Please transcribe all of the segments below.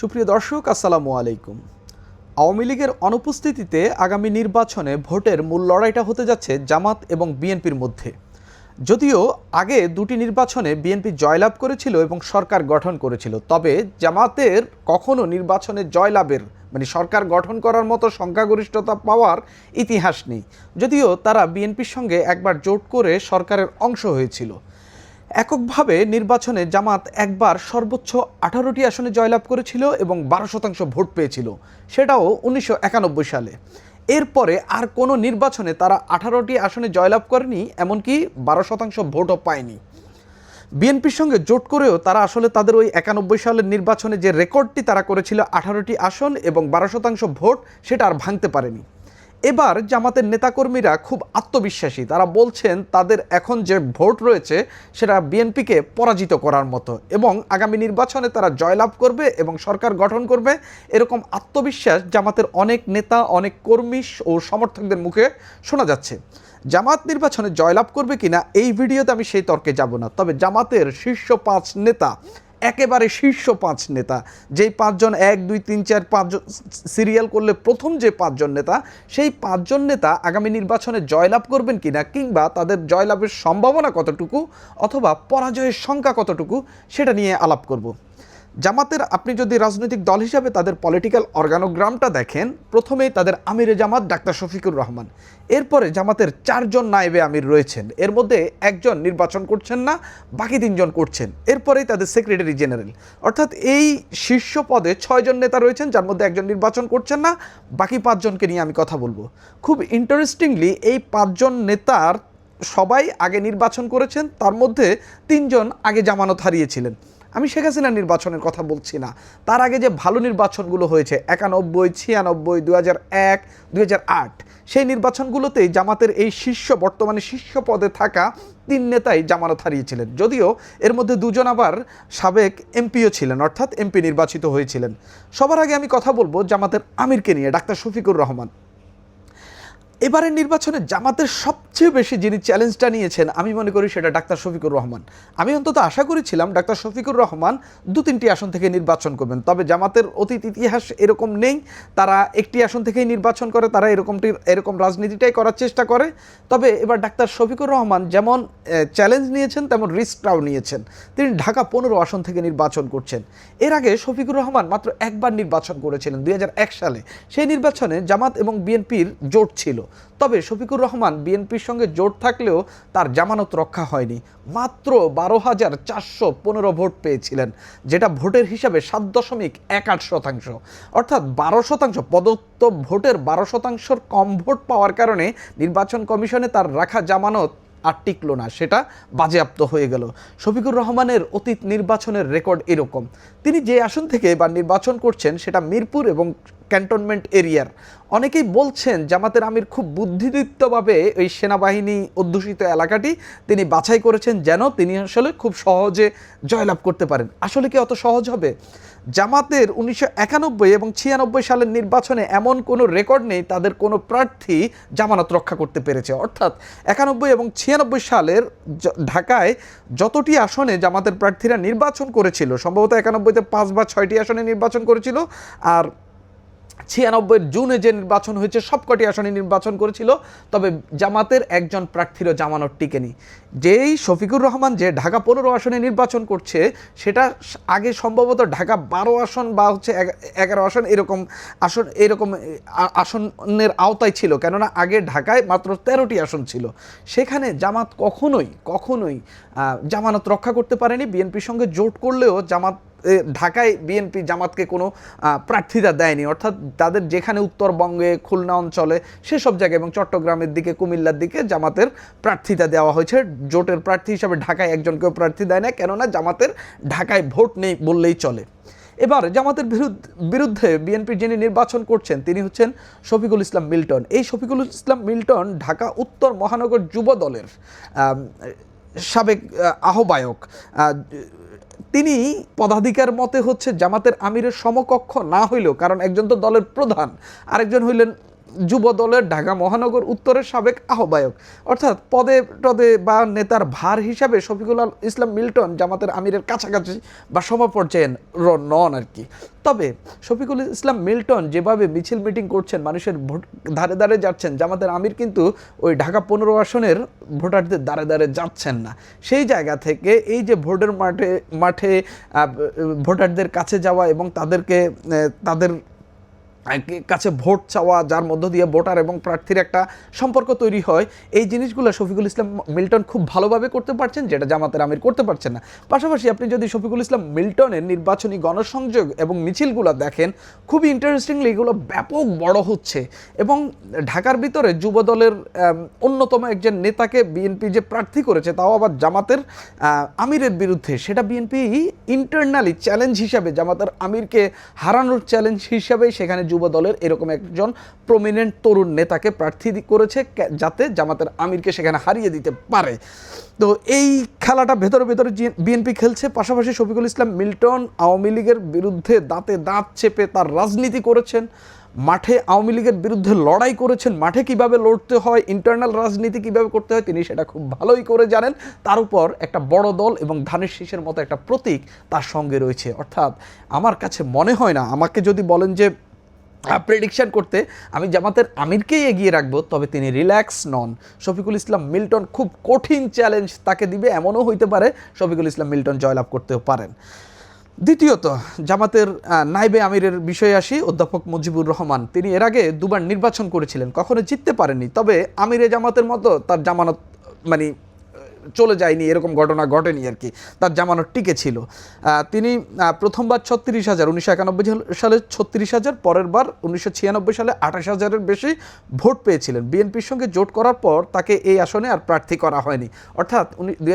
সুপ্রিয় দর্শক, আসসালামু আলাইকুম। আওয়ামী লীগের অনুপস্থিতিতে আগামী নির্বাচনে ভোটের মূল লড়াইটা হতে যাচ্ছে জামাত এবং বিএনপির মধ্যে। যদিও আগে দুটি নির্বাচনে বিএনপি জয়লাভ করেছিল এবং সরকার গঠন করেছিল, তবে জামাতের কখনো নির্বাচনে জয়লাভের মানে সরকার গঠন করার মতো সংখ্যাগরিষ্ঠতা পাওয়ার ইতিহাস নেই। যদিও তারা বিএনপির সঙ্গে একবার জোট করে সরকারের অংশ হয়েছিল। এককভাবে নির্বাচনে জামাত একবার সর্বোচ্চ আঠারোটি আসনে জয়লাভ করেছিল এবং বারো শতাংশ ভোট পেয়েছিল। সেটাও উনিশশো একানব্বই সালে। এরপরে আর কোনো নির্বাচনে তারা আঠারোটি আসনে জয়লাভ করেনি, এমনকি বারো শতাংশ ভোটও পায়নি। বিএনপির সঙ্গে জোট করেও তারা আসলে তাদের ওই একানব্বই সালের নির্বাচনে যে রেকর্ডটি তারা করেছিল আঠারোটি আসন এবং বারো শতাংশ ভোট, সেটা আর ভাঙতে পারেনি। এবার জামাতের নেতাকর্মীরা খুব আত্মবিশ্বাসী। তারা বলছেন, তাদের এখন যে ভোট রয়েছে, সেটা বিএনপিকে পরাজিত করার মতো এবং আগামী নির্বাচনে তারা জয়লাভ করবে এবং সরকার গঠন করবে। এরকম আত্মবিশ্বাস জামাতের অনেক নেতা, অনেক কর্মী ও সমর্থকদের মুখে শোনা যাচ্ছে। জামাত নির্বাচনে জয়লাভ করবে কিনা, এই ভিডিওতে আমি সেই তর্কে যাব না। তবে জামাতের শীর্ষ পাঁচ নেতা একেবারে শীর্ষ পাঁচ নেতা। যেই পাঁচজন এক, দুই, তিন, চার, পাঁচজন সিরিয়াল করলে প্রথম যে পাঁচজন নেতা, সেই পাঁচজন নেতা আগামী নির্বাচনে জয়লাভ করবেন কিনা কিংবা তাদের জয়লাভের সম্ভাবনা কতটুকু অথবা পরাজয়ের সংখ্যা কতটুকু, সেটা নিয়ে আলাপ করব। জামাতের আপনি যদি রাজনৈতিক দল হিসাবে তাদের পলিটিক্যাল অর্গানোগ্রামটা দেখেন, প্রথমেই তাদের আমিরে জামাত, ডাক্তার শফিকুর রহমান। এরপরে জামাতের চারজন নায়েবে আমির রয়েছেন। এর মধ্যে একজন নির্বাচন করছেন না, বাকি তিনজন করছেন। এরপরেই তাদের সেক্রেটারি জেনারেল অর্থাৎ এই শীর্ষ পদে ছয়জন নেতা রয়েছেন, যার মধ্যে একজন নির্বাচন করছেন না, বাকি পাঁচজনকে নিয়ে আমি কথা বলব। খুব ইন্টারেস্টিংলি এই পাঁচজন নেতার সবাই আগে নির্বাচন করেছেন, তার মধ্যে তিনজন আগে জামানত হারিয়েছিলেন। আমি শেখ হাসিনার নির্বাচনের কথা বলছি না। তার আগে যে ভালো নির্বাচনগুলো হয়েছে, একানব্বই, ছিয়ানব্বই দু হাজার এক দু আট, সেই নির্বাচনগুলোতেই জামাতের এই শীর্ষ, বর্তমানে শীর্ষ পদে থাকা তিন নেতাই জামানত হারিয়েছিলেন। যদিও এর মধ্যে দুজন আবার সাবেক এমপিও ছিলেন, অর্থাৎ এমপি নির্বাচিত হয়েছিলেন। সবার আগে আমি কথা বলব জামাতের আমিরকে নিয়ে, ডাক্তার শফিকুর রহমান। এবারের নির্বাচনে জামাতের সবচেয়ে বেশি যিনি চ্যালেঞ্জটা নিয়েছেন, আমি মনে করি সেটা ডাক্তার শফিকুর রহমান। আমি অন্তত আশা করেছিলাম ডাক্তার শফিকুর রহমান দু তিনটি আসন থেকে নির্বাচন করবেন। তবে জামাতের অতীত ইতিহাস এরকম নেই, তারা একটি আসন থেকেই নির্বাচন করে, তারা এরকমটি এরকম রাজনীতিটাই করার চেষ্টা করে। তবে এবার ডাক্তার শফিকুর রহমান যেমন চ্যালেঞ্জ নিয়েছেন, তেমন রিস্কটাও নিয়েছেন। তিনি ঢাকা পনেরো আসন থেকে নির্বাচন করছেন। এর আগে শফিকুর রহমান মাত্র একবার নির্বাচন করেছিলেন দু হাজার এক সালে। সেই নির্বাচনে জামাত এবং বিএনপির জোট ছিল। তবে শফিকুর রহমান বিএনপির সঙ্গে জোট থাকলেও তার জামানত রক্ষা হয়নি। মাত্র বারো হাজার চারশো পনেরো ভোট পেয়েছিলেন, যেটা ভোটের হিসাবে সাত দশমিক এক আট শতাংশ। অর্থাৎ বারো শতাংশ প্রদত্ত ভোটের বারো শতাংশর কম ভোট পাওয়ার কারণে নির্বাচন কমিশনে তার রাখা জামানত আর টিকলো না, সেটা বাজেয়াপ্ত হয়ে গেল। শফিকুর রহমানের অতীত নির্বাচনের রেকর্ড এরকম। তিনি যে আসন থেকে এবার নির্বাচন করছেন, সেটা মিরপুর এবং ক্যান্টনমেন্ট এরিয়ার। অনেকেই বলছেন, জামাতের আমির খুব বুদ্ধিদীপ্তভাবে এই সেনাবাহিনী অধ্যুষিত এলাকাটি তিনি বাছাই করেছেন, যেন তিনি আসলে খুব সহজে জয়লাভ করতে পারেন। আসলে কি অত সহজ হবে? জামাতের উনিশশো একানব্বই এবং ছিয়ানব্বই সালের নির্বাচনে এমন কোনো রেকর্ড নেই, তাদের কোনো প্রার্থী জামানত রক্ষা করতে পেরেছে। অর্থাৎ একানব্বই এবং ছিয়ানব্বই সালের ঢাকায় যতটি আসনে জামাতের প্রার্থীরা নির্বাচন করেছিল, সম্ভবত একানব্বইতে পাঁচ বা ছয়টি আসনে নির্বাচন করেছিল, আর ছিয়ানব্বইয়ের জুনে যে নির্বাচন হয়েছে, সবকটি আসনে নির্বাচন করেছিল, তবে জামাতের একজন প্রার্থীরও জামানত টিকেনি। যেই শফিকুর রহমান যে ঢাকা পনেরো আসনে নির্বাচন করছে, সেটা আগে সম্ভবত ঢাকা বারো আসন বা হচ্ছে এগারো আসন এরকম আসন, এরকম আসনের আওতায় ছিল। কেননা আগে ঢাকায় মাত্র তেরোটি আসন ছিল। সেখানে জামাত কখনোই কখনোই জামানত রক্ষা করতে পারেনি। বিএনপির সঙ্গে জোট করলেও জামাত ঢাকায় বিএনপি জামাতকে কোনো প্রার্থিতা দেয়নি। অর্থাৎ তাদের যেখানে উত্তরবঙ্গে খুলনা অঞ্চলে সেসব জায়গায় এবং চট্টগ্রামের দিকে কুমিল্লার দিকে জামাতের প্রার্থিতা দেওয়া হয়েছে। জোটের প্রার্থী হিসাবে ঢাকায় একজনকেও প্রার্থী দেয় না কেননা জামাতের ঢাকায় ভোট নেই বললেই চলে। এবার জামাতের বিরুদ্ধে বিরুদ্ধে বিএনপি যিনি নির্বাচন করছেন তিনি হচ্ছেন শফিকুল ইসলাম মিল্টন। এই শফিকুল ইসলাম মিল্টন ঢাকা উত্তর মহানগর যুব দলের সাবেক আহ্বায়ক। আহ, তিনি পদাধিকার মতে হচ্ছে জামাতের আমিরের সমকক্ষ না হইলেও, কারণ একজন তো দলের প্রধান, আরেকজন হইলেন যুব দলের ঢাকা মহানগর উত্তরের সাবেক আহ্বায়ক। অর্থাৎ পদে টদে বা নেতার ভার হিসাবে শফিকুল ইসলাম মিল্টন জামাতের আমিরের কাছাকাছি বা সমপর্যায়ে নন আর কি। তবে শফিকুল ইসলাম মিল্টন যেভাবে মিছিল মিটিং করছেন, মানুষের ভোট ধারে ধারে যাচ্ছেন, জামাতের আমির কিন্তু ওই ঢাকা পনেরো আসনের ভোটারদের দাঁড়ে দাঁড়ে যাচ্ছেন না। সেই জায়গা থেকে এই যে ভোটের মাঠে মাঠে ভোটারদের কাছে যাওয়া এবং তাদেরকে তাদের কাছে ভোট চাওয়া, যার মধ্য দিয়ে ভোটার এবং প্রার্থীর একটা সম্পর্ক তৈরি হয়, এই জিনিসগুলো শফিকুল ইসলাম মিল্টন খুব ভালোভাবে করতে পারছেন, যেটা জামাতের আমির করতে পারছেন না। পাশাপাশি আপনি যদি শফিকুল ইসলাম মিল্টনের নির্বাচনী গণসংযোগ এবং মিছিলগুলো দেখেন, খুবই ইন্টারেস্টিংলি এগুলো ব্যাপক বড় হচ্ছে এবং ঢাকার ভিতরে যুব দলের অন্যতম একজন নেতাকে বিএনপি যে প্রার্থী করেছে, তাও আবার জামাতের আমিরের বিরুদ্ধে। সেটা বিএনপি ইন্টারনালি চ্যালেঞ্জ হিসাবে, জামাতের আমিরকে হারানোর চ্যালেঞ্জ হিসাবেই সেখানে যুব দলের এরকম একজন প্রমিনেন্ট তরুণ নেতাকে প্রার্থী করেছে যাতে জামাতের আমিরকে সেখানে হারিয়ে দিতে পারে। তো এই খেলাটা ভেতরে ভেতরে বিএনপি খেলছে, পাশাপাশি শফিকুল ইসলাম মিল্টন আওয়ামী লীগের বিরুদ্ধে দাঁতে দাঁত চেপে তার রাজনীতি করেছেন। মাঠে আওয়ামী লীগের বিরুদ্ধে লড়াই করেছেন। মাঠে কীভাবে লড়তে হয় ইন্টারনাল রাজনীতি কীভাবে করতে হয়, তিনি সেটা খুব ভালোই করে জানেন। তার উপর একটা বড় দল এবং ধানের শীষের মতো একটা প্রতীক তার সঙ্গে রয়েছে। অর্থাৎ আমার কাছে মনে হয় না, আমাকে যদি বলেন যে প্রেডিকশন করতে আমি জামাতের আমিরকেই এগিয়ে রাখব, তবে তিনি রিল্যাক্স নন। শফিকুল ইসলাম মিল্টন খুব কঠিন চ্যালেঞ্জ তাকে দিবে, এমনও হইতে পারে শফিকুল ইসলাম মিল্টন জয়লাভ করতেও পারেন। দ্বিতীয়ত, জামাতের নাইবে আমিরের বিষয়ে আসি, অধ্যাপক মুজিবুর রহমান। তিনি এর আগে দুবার নির্বাচন করেছিলেন, কখনো জিততে পারেননি, তবে আমিরে জামাতের মতো তার জামানত মানে চলে যায়নি, এরকম ঘটনা ঘটেনি আর কি। তার জামানত টিকে ছিল। তিনি প্রথমবার ছত্রিশ হাজার, উনিশশো একানব্বই সালে ছত্রিশ হাজার পরের বার উনিশশো ছিয়ানব্বই সালে আঠাশ হাজারের বেশি ভোট পেয়েছিলেন। বিএনপির সঙ্গে জোট করার পর তাকে এই আসনে আর প্রার্থী করা হয়নি। অর্থাৎ উনি দুই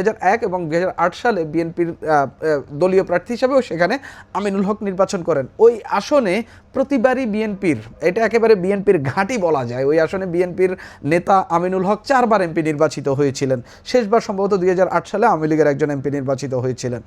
এবং দুই হাজার আট সালে বিএনপির দলীয় প্রার্থী হিসাবেও সেখানে আমিনুল হক নির্বাচন করেন। ওই আসনে প্রতিবারই বিএনপির, এটা একেবারে বিএনপির ঘাঁটি বলা যায়। ওই আসনে বিএনপির নেতা আমিনুল হক চারবার এমপি নির্বাচিত হয়েছিলেন। শেষবার সম্ভবত দুই হাজার আট সালে আওয়ামী লীগের একজন এমপি নির্বাচিত হয়েছিলেন।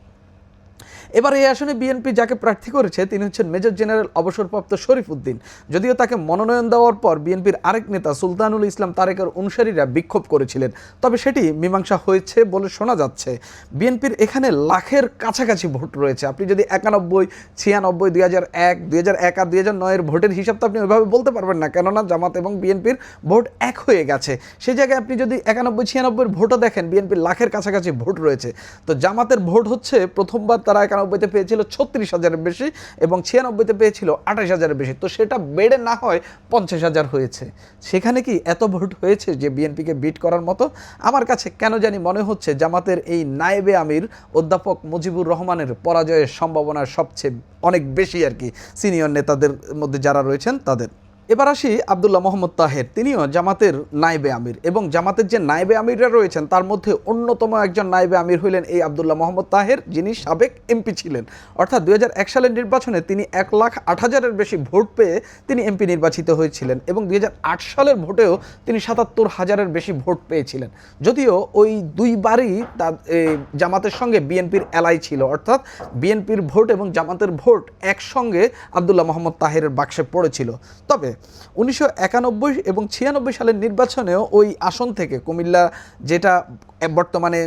এবার এই আসনে বিএনপি যাকে প্রার্থী করেছে, তিনি হচ্ছেন মেজর জেনারেল অবসরপ্রাপ্ত শরীফ উদ্দিন। যদিও তাকে মনোনয়ন দেওয়ার পর বিএনপির আরেক নেতা সুলতানুল ইসলাম তারেকের অনুসারীরা বিক্ষোভ করেছিলেন। তবে সেটি মীমাংসা হয়েছে বলে শোনা যাচ্ছে। বিএনপির এখানে লাখের কাছাকাছি ভোট রয়েছে। আপনি যদি একানব্বই, ছিয়ানব্বই, দুই হাজার এক, দুই হাজার এক আর দুই হাজার নয়ের ভোটের হিসাব তো আপনি ওইভাবে বলতে পারবেন না। কেননা জামাত এবং বিএনপির ভোট এক হয়ে গেছে। সেই জায়গায় আপনি যদি একানব্বই ছিয়ানব্বইয়ের ভোটও দেখেন, বিএনপির লাখের কাছাকাছি ভোট রয়েছে। তো জামাতের ভোট হচ্ছে প্রথমবার তারা একানব্বইতে পেয়েছিল ছত্রিশ হাজারের বেশি এবং ছিয়ানব্বইতে পেয়েছিল আঠাশ হাজারের বেশি। তো সেটা বেড়ে না হয় পঞ্চাশ হাজার হয়েছে। সেখানে কি এত ভোট হয়েছে যে বিএনপিকে বিট করার মতো? আমার কাছে কেন জানি মনে হচ্ছে জামাতের এই নায়েবে আমির, অধ্যাপক মুজিবুর রহমানের পরাজয়ের সম্ভাবনা সবচেয়ে অনেক বেশি আর কি। সিনিয়র নেতাদের মধ্যে যারা রয়েছেন, তাদের। এবার আসি আবদুল্লাহ মোহাম্মদ তাহের। তিনিও জামাতের নাইবে আমির এবং জামাতের যে নাইবে আমিররা রয়েছেন, তার মধ্যে অন্যতম একজন নাইবে আমির হইলেন এই আবদুল্লাহ মোহাম্মদ তাহের, যিনি সাবেক এমপি ছিলেন। অর্থাৎ দুই হাজার এক সালের নির্বাচনে তিনি এক লাখ আট হাজারের বেশি ভোট পেয়ে তিনি এমপি নির্বাচিত হয়েছিলেন এবং দু হাজার আট সালের ভোটেও তিনি সাতাত্তর হাজারের বেশি ভোট পেয়েছিলেন। যদিও ওই দুইবারই তার জামাতের সঙ্গে বিএনপির এলাই ছিল, অর্থাৎ বিএনপির ভোট এবং জামাতের ভোট একসঙ্গে আবদুল্লাহ মোহাম্মদ তাহেরের বাক্সে পড়েছিল। তবে উনিশশো একানব্বই এবং ছিয়ানব্বই সালের নির্বাচনেও ওই আসন থেকে কুমিল্লা যেটা বর্তমানে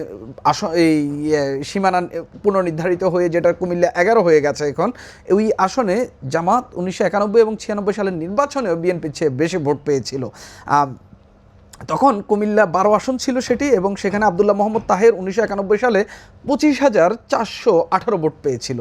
আসন এই ইয়ে, সীমানা পুনর্নির্ধারিত হয়ে যেটা কুমিল্লা এগারো হয়ে গেছে এখন ওই আসনে জামাত উনিশশো একানব্বই এবং ছিয়ানব্বই সালের নির্বাচনেও বিএনপির চেয়ে বেশি ভোট পেয়েছিল। তখন কুমিল্লা বারো আসন ছিল সেটি এবং সেখানে আবদুল্লাহ মোহাম্মদ তাহের উনিশশো একানব্বই সালে পঁচিশ হাজার চারশো আঠারো ভোট পেয়েছিল।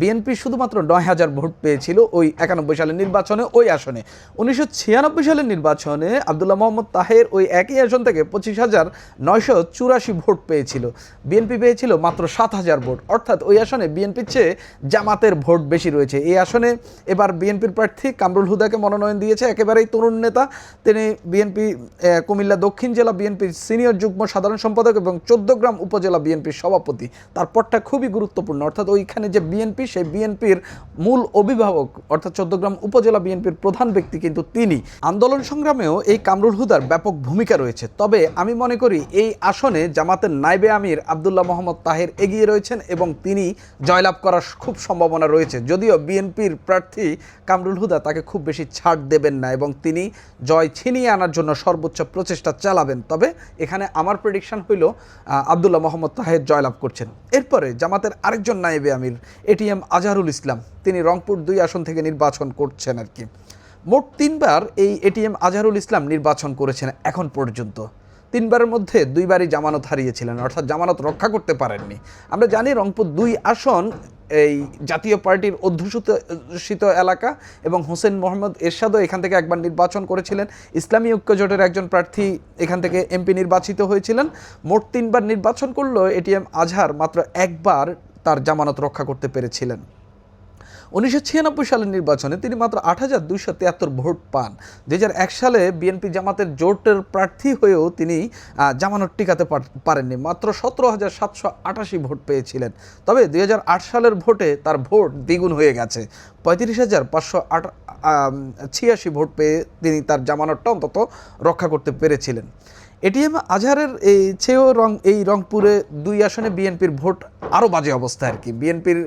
বিএনপি শুধুমাত্র নয় হাজার ভোট পেয়েছিল ওই একানব্বই সালের নির্বাচনে ওই আসনে। উনিশশো ছিয়ানব্বই সালের নির্বাচনে আবদুল্লাহ মোহাম্মদ তাহের ওই একই আসন থেকে পঁচিশ হাজার নয়শো চুরাশি ভোট পেয়েছিল। বিএনপি পেয়েছিল মাত্র সাত হাজার ভোট। অর্থাৎ ওই আসনে বিএনপির চেয়ে জামাতের ভোট বেশি রয়েছে। এই আসনে এবার বিএনপির প্রার্থী কামরুল হুদাকে মনোনয়ন দিয়েছে একেবারেই তরুণ নেতা। তিনি বিএনপি কুমিল্লা দক্ষিণ জেলা বিএনপির সিনিয়র যুগ্ম সাধারণ সম্পাদক এবং চোদ্দগ্রাম উপজেলা বিএনপির সভাপতি। তার পদটা খুবই গুরুত্বপূর্ণ। অর্থাৎ ওইখানে যে বিএনপি বিএনপি, সেই বিএনপির মূল অভিভাবক, অর্থাৎ চৌদ্দগ্রাম উপজেলা বিএনপির প্রধান ব্যক্তি কিন্তু তিনি। আন্দোলন সংগ্রামেও এই কামরুল হুদার ব্যাপক ভূমিকা রয়েছে। তবে আমি মনে করি এই আসনে জামাতের নাইবে আমির আবদুল্লাহ মোহাম্মদ তাহের এগিয়ে রয়েছেন এবং তিনি জয়লাভ করার খুব সম্ভাবনা রয়েছে। যদিও বিএনপির প্রার্থী কামরুল হুদা তাকে খুব বেশি ছাড় দেবেন না এবং তিনি জয় ছিনিয়ে আনার জন্য সর্বোচ্চ প্রচেষ্টা চালাবেন। তবে এখানে আমার প্রেডিকশন হইল আবদুল্লাহ মোহাম্মদ তাহের জয়লাভ করছেন। এরপরে জামাতের আরেকজন নাইবে আমির এটিএম আজহারুল ইসলাম। তিনি রংপুর দুই আসন থেকে নির্বাচন করছেন আর কি। মোট তিনবার এই এটিএম আজহারুল ইসলাম নির্বাচন করেছেন এখন পর্যন্ত। তিনবারের মধ্যে দুইবারই জামানত হারিয়েছিলেন, অর্থাৎ জামানত রক্ষা করতে পারেননি। আমরা জানি রংপুর দুই আসন এই জাতীয় পার্টির অধ্যুষিত এলাকা এবং হোসেন মোহাম্মদ এরশাদও এখান থেকে একবার নির্বাচন করেছিলেন। ইসলামী ঐক্য জোটের একজন প্রার্থী এখান থেকে এমপি নির্বাচিত হয়েছিলেন। মোট তিনবার নির্বাচন করলেও এটিএম আজহার মাত্র একবার তার জামানত রক্ষা করতে পেরেছিলেন। উনিশশো ছিয়ানব্বই সালের নির্বাচনে তিনি মাত্র আট হাজার দুইশো তিয়াত্তর ভোট পান। দু সালে বিএনপি জামাতের জোটের প্রার্থী হয়েও তিনি জামানত টিকাতে পার- পারেননি। মাত্র সতেরো হাজার সাতশো আটাশি ভোট পেয়েছিলেন। তবে দুই হাজার আট সালের ভোটে তার ভোট দ্বিগুণ হয়ে গেছে। পঁয়ত্রিশ হাজার পাঁচশো আট ছিয়াশি ভোট পেয়ে তিনি তার জামানতটা অন্তত রক্ষা করতে পেরেছিলেন। এটিএম আজহারের এই চেয়েও রং, এই রংপুরে দুই আসনে বিএনপির ভোট আরও বাজে অবস্থা আর কি। বিএনপির,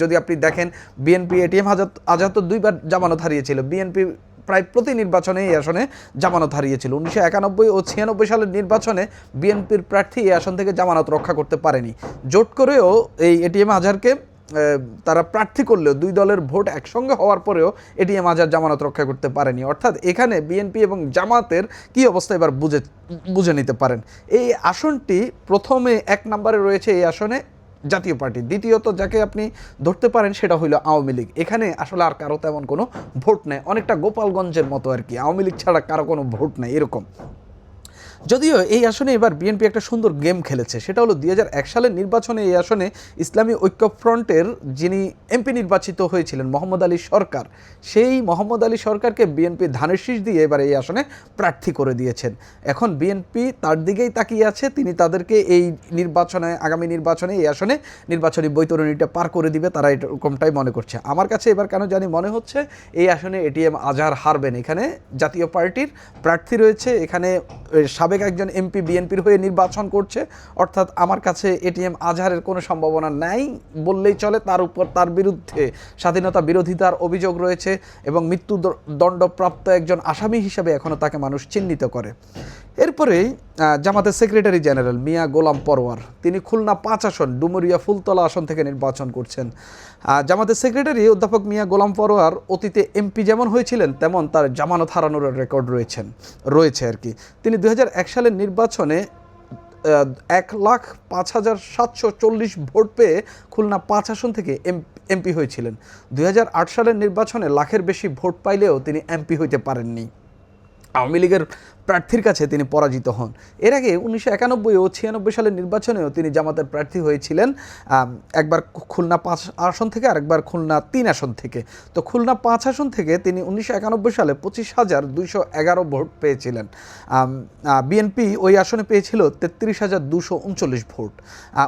যদি আপনি দেখেন, বিএনপি এটিএম আজাদ আজাদ তো দুইবার জামানত হারিয়েছিল। বিএনপি প্রায় প্রতি নির্বাচনে এই আসনে জামানত হারিয়েছিল। উনিশশো একানব্বই ও ছিয়ানব্বই সালের নির্বাচনে বিএনপির প্রার্থী এই আসন থেকে জামানত রক্ষা করতে পারেনি। জোট করেও এই এটিএম আজহারকে তারা প্রার্থী করলেও দুই দলের ভোট একসঙ্গে হওয়ার পরেও এটিএম আজার জামানত রক্ষা করতে পারেনি। অর্থাৎ এখানে বিএনপি এবং জামাতের কি অবস্থা এবার বুঝে বুঝে নিতে পারেন। এই আসনটি প্রথমে এক নম্বরে রয়েছে এই আসনে জাতীয় পার্টি। দ্বিতীয়ত যাকে আপনি ধরতে পারেন সেটা হইল আওয়ামী লীগ। এখানে আসলে আর কারও তেমন কোনো ভোট নেই। অনেকটা গোপালগঞ্জের মতো আর কি। আওয়ামী লীগ ছাড়া কারও কোনো ভোট নেই এরকম। যদিও এই আসনে এবার বিএনপি একটা সুন্দর গেম খেলেছে সেটা হলো দুই হাজার এক সালের নির্বাচনে এই আসনে ইসলামী ঐক্য ফ্রন্টের যিনি এমপি নির্বাচিত হয়েছিলেন মোহাম্মদ আলী সরকার। সেই মোহাম্মদ আলী সরকারকে বিএনপি ধানের শীষ দিয়ে এবার এই আসনে প্রার্থী করে দিয়েছেন। এখন বিএনপি তার দিকেই তাকিয়ে আছে তিনি তাদেরকে এই নির্বাচনে আগামী নির্বাচনে এই আসনে নির্বাচনী বৈতরণীটা পার করে দিবে তারা এরকমটাই মনে করছে। আমার কাছে এবার কেন জানি মনে হচ্ছে এই আসনে এটিএম আজহার হারবেন। এখানে জাতীয় পার্টির প্রার্থী রয়েছে এখানে এ, সাবেক একজন এমপি বিএনপির হয়ে নির্বাচন করছে, অর্থাৎ আমার কাছে এটিএম আজহারের কোনো সম্ভাবনা নাই বললেই চলে, তার উপর তার বিরুদ্ধে স্বাধীনতা বিরোধিতার অভিযোগ রয়েছে এবং মৃত্যু দণ্ডপ্রাপ্ত একজন আসামি হিসেবে এখনও তাকে মানুষ চিহ্নিত করে। এরপরেই আহ, জামাতের সেক্রেটারি জেনারেল মিয়া গোলাম পরওয়ার তিনি খুলনা পাঁচ আসন ডুমুরিয়া ফুলতলা আসন থেকে নির্বাচন করছেন। জামাতের সেক্রেটারি অধ্যাপক মিয়া গোলাম পরোয়ার অতীতে এমপি যেমন হয়েছিলেন তেমন তার জামানত হারানোর রেকর্ড রয়েছেন রয়েছে আর কি। তিনি দুই হাজার এক সালের নির্বাচনে এক লাখ পাঁচ হাজার সাতশো চল্লিশ ভোট পেয়ে খুলনা পাঁচ আসন থেকে এম এমপি হয়েছিলেন। দুই হাজার আট সালের নির্বাচনে লাখের বেশি ভোট পাইলেও তিনি এমপি হইতে পারেননি। আওয়ামী লীগের প্রার্থীর কাছে তিনি পরাজিত হন। এর আগে উনিশশো একানব্বই ও ছিয়ানব্বই সালের নির্বাচনেও তিনি জামাতের প্রার্থী হয়েছিলেন। একবার খুলনা পাঁচ আসন থেকে আরেকবার খুলনা তিন আসন থেকে। তো খুলনা পাঁচ আসন থেকে তিনি উনিশশো একানব্বই সালে পঁচিশ হাজার দুইশো এগারো ভোট পেয়েছিলেন। বিএনপি ওই আসনে পেয়েছিল তেত্রিশ হাজার দুশো উনচল্লিশ ভোট।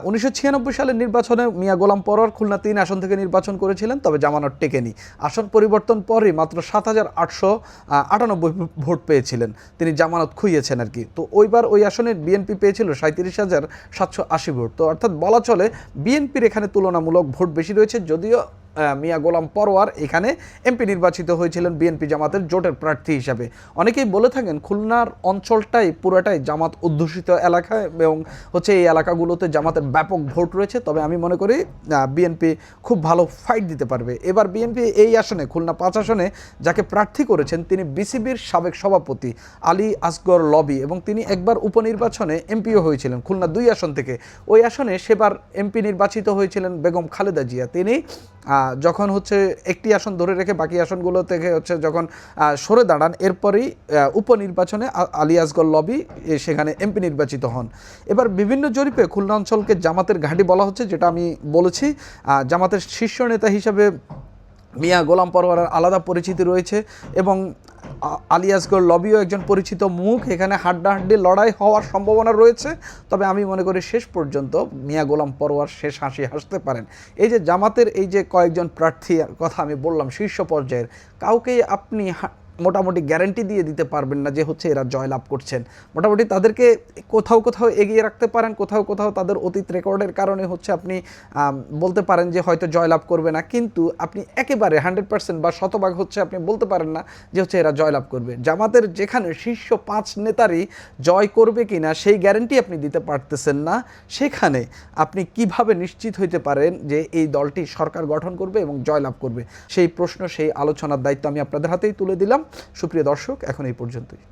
উনিশশো ছিয়ানব্বই সালের নির্বাচনে মিয়া গোলাম পরোয়ার খুলনা তিন আসন থেকে নির্বাচন করেছিলেন, তবে জামানত টেকেনি। আসন পরিবর্তন পরে মাত্র সাত হাজার আটশো আটানব্বই ভোট পেয়েছিলেন। তিনি জামানত খুইয়েছেন আর কি। তো ওইবার ওই আসনে বিএনপি পেয়েছিল সাঁত্রিশ হাজার সাতশো আশি ভোট। তো অর্থাৎ বলা চলে, বিএনপির এখানে তুলনামূলক ভোট বেশি রয়েছে, যদিও মিয়া গোলাম পরোয়ার এখানে এমপি নির্বাচিত হয়েছিলেন বিএনপি জামাতের জোটের প্রার্থী হিসাবে। অনেকেই বলে থাকেন খুলনার অঞ্চলটাই পুরোটাই জামাত অধ্যুষিত এলাকা এবং হচ্ছে এই এলাকাগুলোতে জামাতের ব্যাপক ভোট রয়েছে। তবে আমি মনে করি বিএনপি খুব ভালো ফাইট দিতে পারবে। এবার বিএনপি এই আসনে, খুলনা পাঁচ আসনে, যাকে প্রার্থী করেছেন তিনি বিসিবির সাবেক সভাপতি আলী আসগর লবি এবং তিনি একবার উপনির্বাচনে এমপিও হয়েছিলেন খুলনা দুই আসন থেকে। ওই আসনে সেবার এমপি নির্বাচিত হয়েছিলেন বেগম খালেদা জিয়া। তিনি যখন হচ্ছে একটি আসন ধরে রেখে বাকি আসনগুলো থেকে হচ্ছে যখন সরে দাঁড়ান, এরপরেই উপনির্বাচনে আলী আসগর লবি সেখানে এমপি নির্বাচিত হন। এবার বিভিন্ন জরিপে খুলনা অঞ্চলকে জামাতের ঘাঁটি বলা হচ্ছে, যেটা আমি বলেছি জামাতের শীর্ষ নেতা হিসাবে মিয়া গোলাম পরোয়ারের আলাদা পরিচিতি রয়েছে এবং আলিয়াসগর লবিও একজন পরিচিত মুখ। এখানে হাড্ডাহাড্ডি লড়াই হওয়ার সম্ভাবনা রয়েছে। তবে আমি মনে করি শেষ পর্যন্ত মিয়া গোলাম পরোয়ার শেষ হাসি হাসতে পারেন। এই যে জামাতের এই যে কয়েকজন প্রার্থী কথা আমি বললাম শীর্ষ পর্যায়ের, কাউকেই আপনি মোটামুটি গ্যারান্টি দিয়ে দিতে পারবেন না যে হচ্ছে এরা জয়লাভ করছেন। মোটামুটি তাদেরকে কোথাও কোথাও এগিয়ে রাখতে পারেন, কোথাও কোথাও তাদের অতীত রেকর্ডের কারণে হচ্ছে আপনি বলতে পারেন যে হয়তো জয়লাভ করবে না। কিন্তু আপনি একেবারে হান্ড্রেড পার্সেন্ট বা শতভাগ হচ্ছে আপনি বলতে পারেন না যে হচ্ছে এরা জয়লাভ করবে। জামাতের যেখানে শীর্ষ পাঁচ নেতারই জয় করবে কিনা সেই গ্যারান্টি আপনি দিতে পারতেছেন না। সেখানে আপনি কীভাবে নিশ্চিত হইতে পারেন যে এই দলটি সরকার গঠন করবে এবং জয়লাভ করবে? সেই প্রশ্ন, সেই আলোচনার দায়িত্ব আমি আপনাদের হাতেই তুলে দিলাম। সুপ্রিয় দর্শক এখন এই পর্যন্তই।